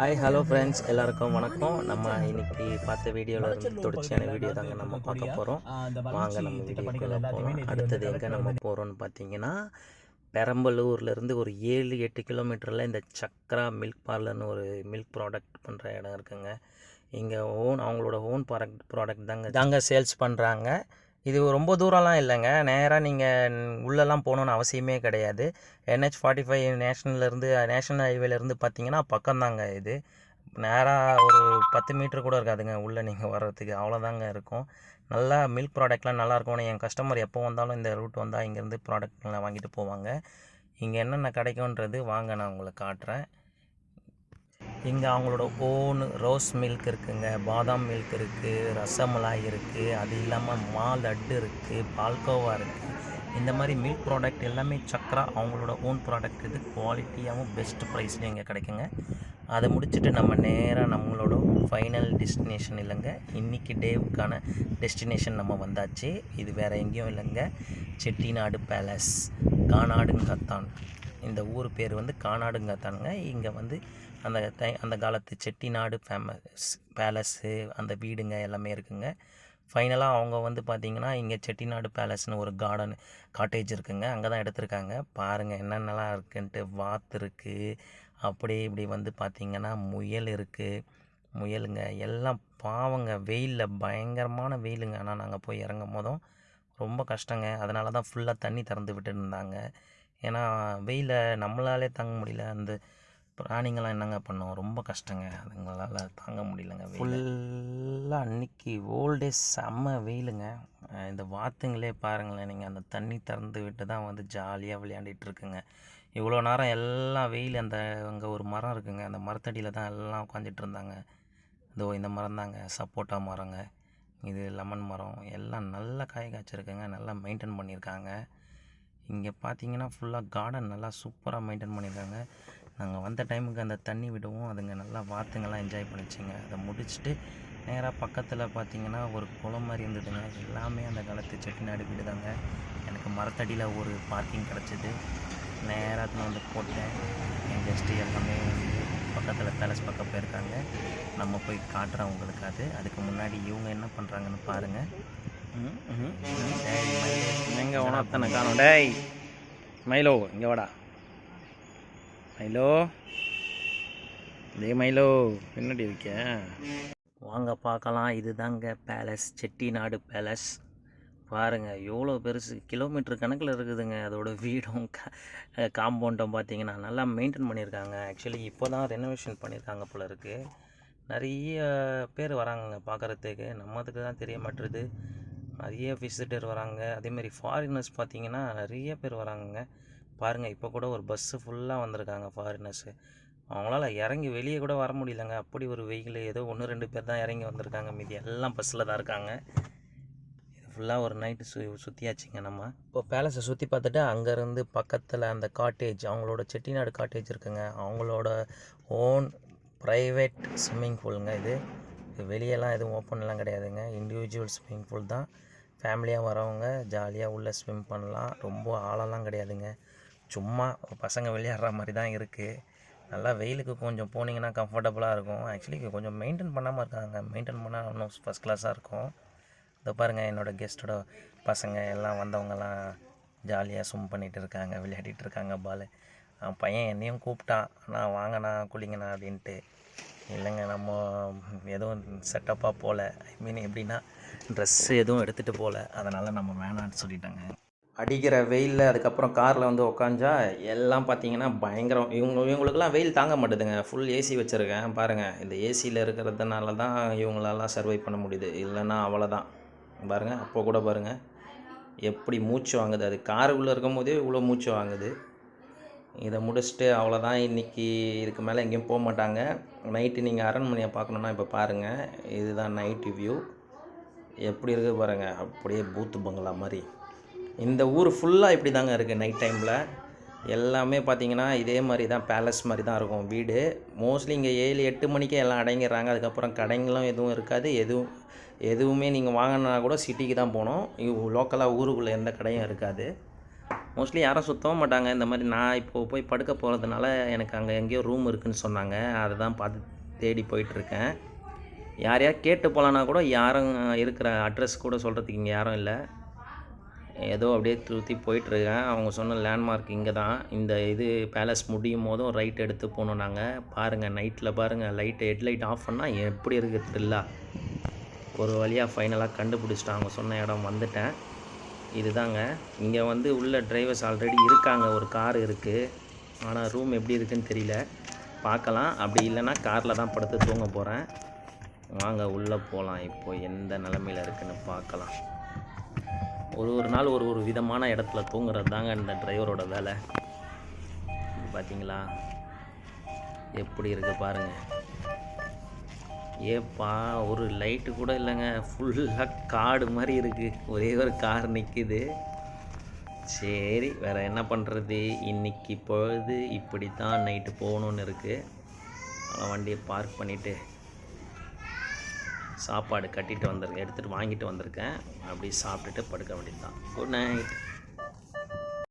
Hi hello friends எல்லாருக்கும் வணக்கம். நம்ம இன்னைக்கு பார்த்த வீடியோவில் இருந்து தொடர்ச்சியான வீடியோ தாங்க நம்ம பார்க்க போகிறோம் வாங்க நம்ம வீடியோக்குள்ளே போகிறோம் அடுத்தது எங்கே நம்ம போகிறோம்னு பார்த்தீங்கன்னா பெரம்பலூர்லேருந்து ஒரு ஏழு எட்டு கிலோமீட்டரில் இந்த சக்ரா மில்க் பார்லர்னு ஒரு மில்க் ப்ராடக்ட் பண்ணுற இடம் இருக்குங்க. இங்கே ஓன் அவங்களோட ஓன் ப்ராடக்ட் ப்ராடக்ட் தாங்க தாங்க சேல்ஸ் பண்ணுறாங்க இது ரொம்ப தூரம்லாம் இல்லைங்க. நேராக நீங்கள் உள்ளெல்லாம் போகணுன்னு அவசியமே கிடையாது. என்ஹெச் ஃபார்ட்டி ஃபைவ் நேஷனல்லேருந்து நேஷ்னல் ஹைவேலேருந்து பார்த்தீங்கன்னா பக்கம்தாங்க இது. நேராக ஒரு பத்து மீட்டர் கூட இருக்காதுங்க உள்ளே நீங்கள் வர்றதுக்கு. அவ்வளோதாங்க இருக்கும். நல்லா மில்க் ப்ராடக்ட்லாம் நல்லாயிருக்கும் என் கஸ்டமர் எப்போ வந்தாலும் இந்த ரூட் வந்தால் இங்கேருந்து ப்ராடக்ட்லாம் வாங்கிட்டு போவாங்க. இங்கே என்னென்ன கிடைக்கும்ன்றது வாங்க நான் உங்களுக்கு காட்டுறேன். இங்கே அவங்களோட ஓன் ரோஸ் மில்க் இருக்குங்க பாதாம் மில்க் இருக்குது ரசமலாய் இருக்குது அது இல்லாமல் மால் லட்டு இருக்குது பால்கோவா இருக்குது இந்த மாதிரி மில்க் ப்ராடக்ட் எல்லாமே சக்கரா அவங்களோட ஓன் ப்ராடக்ட் இது. குவாலிட்டியாகவும் பெஸ்ட் ப்ரைஸ்லையும் இங்கே கிடைக்குங்க. அதை முடிச்சுட்டு நம்ம நேராக நம்மளோட ஃபைனல் டெஸ்டினேஷன் இல்லைங்க. இன்றைக்கி டேவுக்கான டெஸ்டினேஷன் நம்ம வந்தாச்சு. இது வேறு எங்கேயும் இல்லைங்க. செட்டிநாடு பேலஸ் கானாடுங்கத்தான். இந்த ஊர் பேர் வந்து கானாடுங்கத்தானுங்க இங்கே வந்து அந்த டை அந்த காலத்து செட்டிநாடு ஃபேமஸ் பேலஸ்ஸு அந்த வீடுங்க எல்லாமே இருக்குங்க. ஃபைனலாக அவங்க வந்து பார்த்திங்கன்னா இங்கே செட்டிநாடு பேலஸ்னு ஒரு கார்டன் காட்டேஜ் இருக்குங்க. அங்கே தான் எடுத்திருக்காங்க. பாருங்கள் என்னென்னலாம் இருக்குன்ட்டு வாத்து இருக்குது அப்படியே இப்படி வந்து பார்த்திங்கன்னா முயல் இருக்குது முயலுங்க எல்லாம் பாவங்க. வெயிலில் பயங்கரமான வெயிலுங்க. ஆனால் நாங்கள் போய் இறங்கும் போதும் ரொம்ப கஷ்டங்க. அதனால தான் ஃபுல்லாக தண்ணி திறந்து விட்டுருந்தாங்க இருந்தாங்க. ஏன்னா வெயில நம்மளாலே தாங்க முடியல. அந்த பிராணிங்கள்லாம் என்னங்க பண்ணோம்? ரொம்ப கஷ்டங்க. அதுங்களால் தாங்க முடியலங்க ஃபுல்லாக அன்னைக்கு ஓல்டேஸ் செம்ம வெயிலுங்க. இந்த வாத்துங்களே பாருங்களேன். நீங்கள் அந்த தண்ணி திறந்து விட்டு தான் வந்து ஜாலியாக விளையாண்டிட்டு இருக்குங்க. இவ்வளோ நேரம் எல்லாம் வெயில். அந்த அங்கே ஒரு மரம் இருக்குங்க. அந்த மரத்தடியில் தான் எல்லாம் உட்காந்துட்டு இருந்தாங்க. இதோ இந்த மரம் தாங்க. சப்போட்டா மரங்க. இது லெமன் மரம். எல்லாம் நல்லா காய் காய்ச்சிருக்குங்க. நல்லா மெயின்டைன் பண்ணியிருக்காங்க. இங்கே பார்த்தீங்கன்னா ஃபுல்லாக கார்டன் நல்லா சூப்பராக மெயின்டைன் பண்ணியிருக்காங்க நாங்கள் வந்த டைமுக்கு அந்த தண்ணி விடுவோம் அதுங்க நல்லா வாத்துங்கெல்லாம் என்ஜாய் பண்ணிச்சுங்க. அதை முடிச்சுட்டு நேராக பக்கத்தில் பார்த்தீங்கன்னா ஒரு குளம் மாதிரி இருந்ததுங்க. எல்லாமே அந்த காலத்து செட்டிநாடு வீடு தாங்க எனக்கு மரத்தடியில் ஒரு பார்க்கிங் கிடச்சிது. நேராக வந்து போட்டேன். என் கெஸ்ட்டு எல்லாமே பக்கத்தில் பேலஸ் பக்கம் போயிருக்காங்க. நம்ம போய் காட்டுறோம் உங்களுக்கு அது. அதுக்கு முன்னாடி இவங்க என்ன பண்ணுறாங்கன்னு பாருங்கள் எங்கே உணர்த்தனை காணும்? டேய் மைலோ இங்கே வாடா. மைலோ டேய் மைலோ பின்னாடி இருக்க? வாங்க பார்க்கலாம். இதுதாங்க பேலஸ் செட்டிநாடு பேலஸ் பாருங்கள் எவ்வளோ பெருசு. கிலோமீட்டர் கணக்கில் இருக்குதுங்க. அதோட வீடும் காம்பவுண்டும் பார்த்தீங்கன்னா நல்லா மெயின்டைன் பண்ணியிருக்காங்க. ஆக்சுவலி இப்போ தான் ரெனோவேஷன் பண்ணியிருக்காங்க போல இருக்குது நிறைய பேர் வராங்கங்க பார்க்குறதுக்கு. நம்மதுக்கு தான் தெரிய மாட்டுறது நிறைய விசிட்டர் வராங்க. அதேமாதிரி ஃபாரினர்ஸ் பார்த்தீங்கன்னா நிறைய பேர் வராங்கங்க. பாருங்கள் இப்போ கூட ஒரு பஸ்ஸு ஃபுல்லாக வந்திருக்காங்க ஃபாரினர்ஸு அவங்களால இறங்கி வெளியே கூட வர முடியலங்க. அப்படி ஒரு வெயில் ஏதோ ஒன்று ரெண்டு பேர் தான் இறங்கி வந்திருக்காங்க. மீதி எல்லாம் பஸ்ஸில் தான் இருக்காங்க. இது ஃபுல்லாக ஒரு நைட்டு சு சுற்றியாச்சுங்க நம்ம. இப்போ பேலஸை சுற்றி பார்த்துட்டு அங்கேருந்து பக்கத்தில் அந்த காட்டேஜ் அவங்களோட செட்டிநாடு காட்டேஜ் இருக்குங்க. அவங்களோட ஓன் ப்ரைவேட் ஸ்விம்மிங் பூலுங்க இது இது. வெளியெல்லாம் எதுவும் ஓப்பன்லாம் கிடையாதுங்க. இண்டிவிஜுவல் ஸ்விம்மிங் பூல் தான். ஃபேமிலியாக வரவங்க ஜாலியாக உள்ளே ஸ்விம் பண்ணலாம். ரொம்ப ஆழம்லாம் கிடையாதுங்க. சும்மா பசங்க விளையாடுற மாதிரி தான் இருக்குது நல்லா வெயிலுக்கு கொஞ்சம் போனீங்கன்னா கம்ஃபர்டபுளாக இருக்கும். ஆக்சுவலி கொஞ்சம் மெயின்டைன் பண்ணாமல் இருக்காங்க. மெயின்டைன் பண்ணால் இன்னும் ஃபஸ்ட் கிளாஸாக இருக்கும். இதோ பாருங்கள் என்னோடய கெஸ்ட்டோட பசங்க எல்லாம் வந்தவங்கலாம் ஜாலியாக ஸ்விம் பண்ணிகிட்டு இருக்காங்க விளையாடிட்டு இருக்காங்க பால் பையன் என்னையும் கூப்பிட்டான். நான் வாங்கண்ணா குளிங்கண்ணா அப்படின்ட்டு. இல்லைங்க நம்ம எதுவும் செட்டப்பாக போகல ஐ மீன் எப்படின்னா ட்ரெஸ்ஸு எதுவும் எடுத்துகிட்டு போகல அதனால் நம்ம வேணான்னு சொல்லிட்டாங்க. அடிக்கிற வெயிலில் அதுக்கப்புறம் காரில் வந்து உக்காஞ்சா எல்லாம் பார்த்தீங்கன்னா பயங்கரம். இவங்க இவங்களுக்குலாம் வெயில் தாங்க மாட்டுதுங்க. ஃபுல் ஏசி வச்சுருக்கேன். பாருங்கள் இந்த ஏசியில் இருக்கிறதுனால தான் இவங்களெல்லாம் சர்வை பண்ண முடியுது. இல்லைன்னா அவ்வளோதான் பாருங்கள் அப்போ கூட பாருங்கள் எப்படி மூச்சு வாங்குது. அது காருக்குள்ளே இருக்கும் போதே இவ்வளோ மூச்சு வாங்குது. இதை முடிச்சுட்டு அவ்வளோதான். இன்றைக்கி இதுக்கு மேலே எங்கேயும் போக மாட்டாங்க. நைட்டு நீங்கள் அரண்மனையை பார்க்கணுன்னா இப்போ பாருங்கள் இதுதான் நைட்டு வியூ எப்படி இருக்குது பாருங்கள் அப்படியே பூத்து பங்களா மாதிரி. இந்த ஊர் ஃபுல்லாக இப்படி தாங்க இருக்குது நைட் டைமில் எல்லாமே பார்த்தீங்கன்னா இதே மாதிரி தான் பேலஸ் மாதிரி தான் இருக்கும். வீடு. மோஸ்ட்லி இங்கே ஏழு எட்டு மணிக்கே எல்லாம் அடங்கிடுறாங்க. அதுக்கப்புறம் கடைங்களும் எதுவும் இருக்காது. எதுவும் எதுவுமே நீங்கள் வாங்கினா கூட சிட்டிக்கு தான் போகணும். லோக்கலாக ஊருக்குள்ளே எந்த கடையும் இருக்காது. மோஸ்ட்லி யாரும் சுத்தவும் மாட்டாங்க. இந்த மாதிரி நான் இப்போது போய் படுக்க போகிறதுனால எனக்கு அங்கே எங்கேயோ ரூம் இருக்குதுன்னு சொன்னாங்க. அதை தான் பார்த்து தேடி போயிட்டுருக்கேன். யாரையா கேட்டு போகலான்னா கூட யாரும் இருக்கிற அட்ரஸ் கூட சொல்கிறதுக்கு இங்கே யாரும் இல்லை. ஏதோ அப்படியே திருத்தி போயிட்டுருக்கேன். அவங்க சொன்ன லேண்ட்மார்க் இங்கே தான் இந்த இது பேலஸ் முடியும் போதும் ரைட் எடுத்து போகணும் நாங்கள் பாருங்கள் நைட்டில் பாருங்கள் லைட்டு ஹெட்லைட் ஆஃப் பண்ணால் எப்படி இருக்குது த்ரில்லா ஒரு வழியாக ஃபைனலாக கண்டுபிடிச்சிட்டேன். அவங்க சொன்ன இடம் வந்துட்டேன். இதுதாங்க. இங்கே வந்து உள்ள டிரைவர்ஸ் ஆல்ரெடி இருக்காங்க. ஒரு கார் இருக்குது ஆனால் ரூம் எப்படி இருக்குன்னு தெரியல. பார்க்கலாம். அப்படி இல்லைன்னா காரில் தான் படுத்து தூங்க போகிறேன் வாங்க உள்ளே போகலாம் இப்போ எந்த நிலமையில் இருக்குன்னு பார்க்கலாம். ஒரு ஒரு நாள் ஒரு ஒரு விதமான இடத்துல தூங்குறது தாங்க இந்த டிரைவரோட வேலை. பார்த்தீங்களா எப்படி இருக்குது பாருங்கள் ஏப்பா ஒரு லைட்டு கூட இல்லைங்க. ஃபுல்லாக காடு மாதிரி இருக்குது ஒரே ஒரு கார் நிற்கிது சரி வேறு என்ன பண்ணுறது இன்னைக்கு பொழுது இப்படி தான் நைட்டு போகணுன்னு இருக்குது அதனால் வண்டியை பார்க் பண்ணிவிட்டு சாப்பாடு கட்டிட்டு வந்திருக்கேன். எடுத்துகிட்டு வாங்கிட்டு வந்திருக்கேன். அப்படி சாப்பிட்டுட்டு படுக்க வேண்டியது தான் குட் நைட்